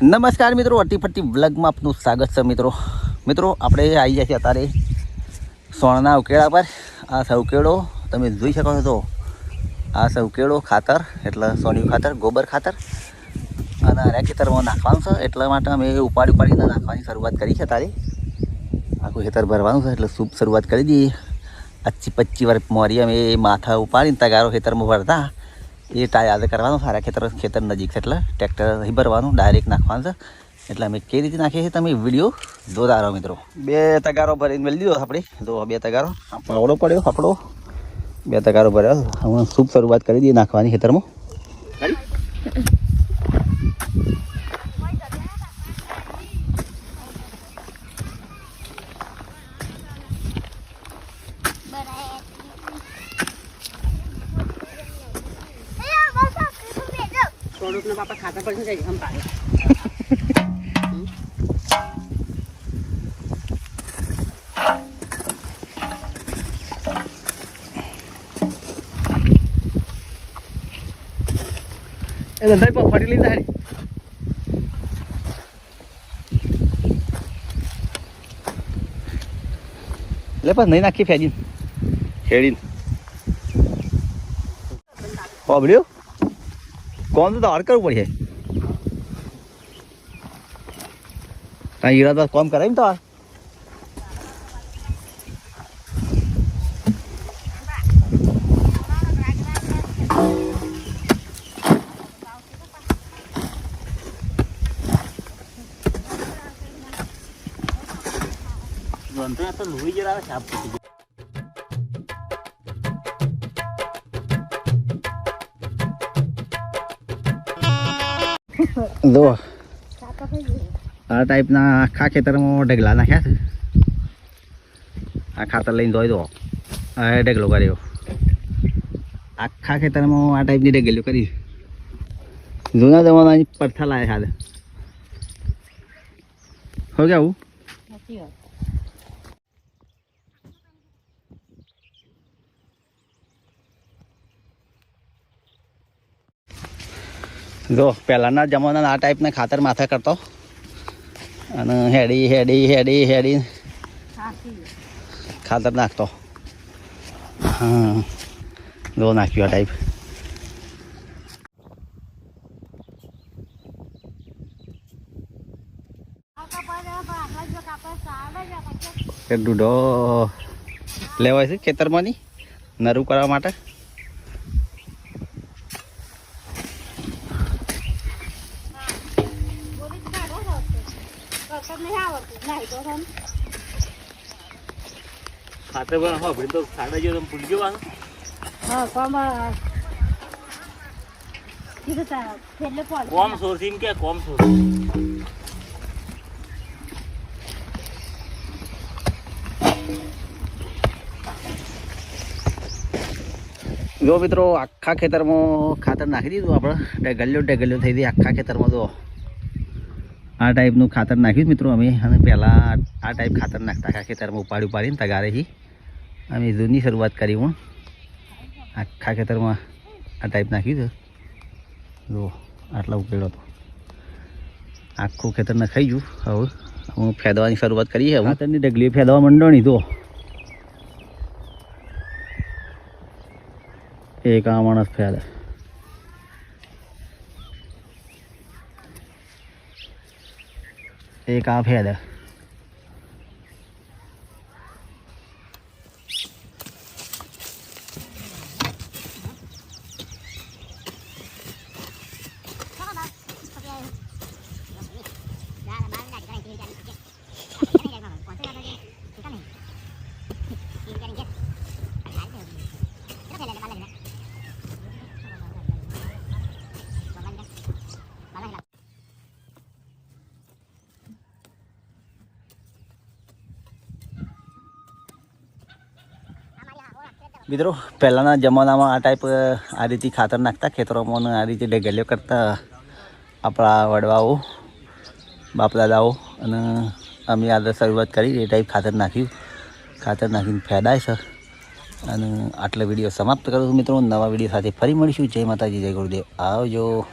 નમસ્કાર મિત્રો અટીફટી વ્લગમાં આપનું સ્વાગત છે મિત્રો. મિત્રો, આપણે આવી જાય છીએ અત્યારે સોણના ઉકેળા પર. આ સૌકેળો તમે જોઈ શકો છો આ સૌકેળો ખાતર, એટલે સોનિયું ખાતર, ગોબર ખાતર. અને આ ખેતરમાં નાખવાનું છે, એટલા માટે અમે ઉપાડી ઉપાડીને નાખવાની શરૂઆત કરી છે તારે આખું ખેતર ભરવાનું છે, એટલે શુભ શરૂઆત કરી દઈએ. પચી પચી વર્ષ મોરી અમે માથા ઉપાડીને તગારો ખેતરમાં ભરતા. એ ટા કરવાનું, સારા ખેતર ખેતર નજીક છે એટલે ટ્રેક્ટર નહીં ભરવાનું ડાયરેક્ટ નાખવાનું છે. એટલે અમે કેવી રીતે નાખીએ છીએ તમે વીડિયો જોતા મિત્રો. બે તગારો ભરીને મેળવી દીધો આપણે. જો, બે તગારો. પાવડો પડ્યો આપણો બે તગારો ભર્યો. હવે શુભ શરૂઆત કરી દઈએ નાખવાની ખેતરમાં. સ્વરૂપના પાપા ખાતા પડશે જાય હમ. પાડે એ ધંધાઈ ફરી લીધા હારી લે પણ નહીં નાખી ફેજીન ખેડીને હોબળ્યું કોણ તો હાર કરવું પડશે ત્યાં તો કોમ કરાય ને તો હાર તો લોહી જરા સાફ જો આ ટાઈપના આખા ખેતરમાં ઢગલા નાખ્યા છે. આ ખાતર લઈને ધોઈ દો. આ ઢગલો કર્યો. આખા ખેતરમાં આ ટાઈપની ઢગલીઓ કરી. જૂના જમાનાની પડથા લાયા ખાતે હો ગયા જો, પહેલાંના જમાનાના આ ટાઈપના ખાતર માથે કરતો. અને હેડી હેડી હેડી હેડી. ખાતર નાખતો. હા. જો, નાખ્યું આ ટાઈપ દૂધો લેવાય છે ખેતરમાંની, નરું કરવા માટે. ખાતર પણ હા તો સાડા જેવો તમે ભૂલી ગયો હા કોમ કોમ સોર્સિંગ કે કોમ સોર્સિંગ જો મિત્રો, આખા ખેતરમાં ખાતર નાખી દીધું આપણે. ડગલ્યો ડગલ્યો થઈ ગઈ. આખા ખેતરમાં જો આ ટાઈપનું ખાતર નાખ્યું મિત્રો અમે. અને પહેલાં આ ટાઈપ ખાતર નાખતા આખા ખેતરમાં ઉપાડી ઉપાડીને તગારેથી અમે જૂની શરૂઆત કરી હું. આખા ખેતરમાં આ ટાઈપ નાખ્યું છે. જો આટલા ઉકેલો હતો આખું ખેતર નખાઈ ગયું. હવે હું ફેદવાની શરૂઆત કરીએ હવે. ખાતરની ડગલી ફેદવા માંડવાની તો. એક આ માણસ ફેદ. એક આ ફેદ મિત્રો, પહેલાંના જમાનામાં આ ટાઈપ આ રીતે ખાતર નાખતા ખેતરોમાં આ રીતે ડગલીઓ કરતા આપણા વડવાઓ, બાપદાદાઓ અને અમે આ શરૂઆત કરી, એ ટાઈપ ખાતર નાખ્યું. ખાતર નાખીને ફેદાય છે. અને આટલો વીડિયો સમાપ્ત કરું છું મિત્રો. નવા વીડિયો સાથે ફરી મળીશું. જય માતાજી, જય ગુરુદેવ. આવજો.